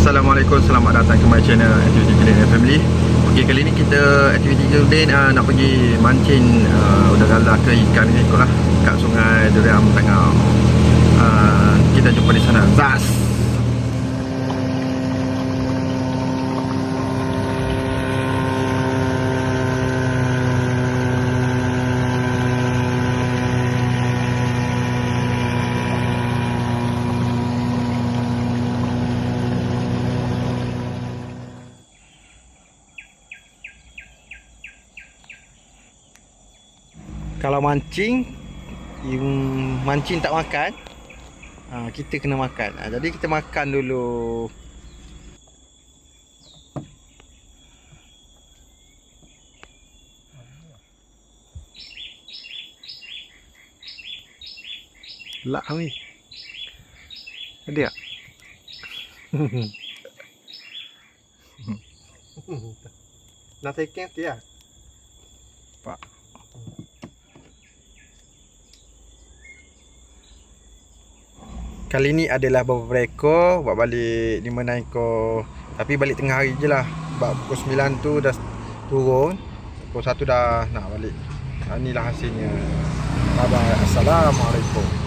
Assalamualaikum, selamat datang ke my channel Activity and Family. Okey, kali ni kita Activity Clean uh, nak pergi mancing uh, Udah galah ke ikan ni kot lah Kat sungai Durian Tengah uh, Kita jumpa di sana. Zas Kalau mancing yang Mancing tak makan ha, Kita kena makan ha, Jadi kita makan dulu Lak ni Ada tak? Nak second dia. Pak Kali ni adalah beberapa ekor Buat balik 5-6 ekor. Tapi balik tengah hari je lah. Sebab pukul 9 tu dah turun. Pukul 1 dah nak balik. Inilah hasilnya. Bye bye Assalamualaikum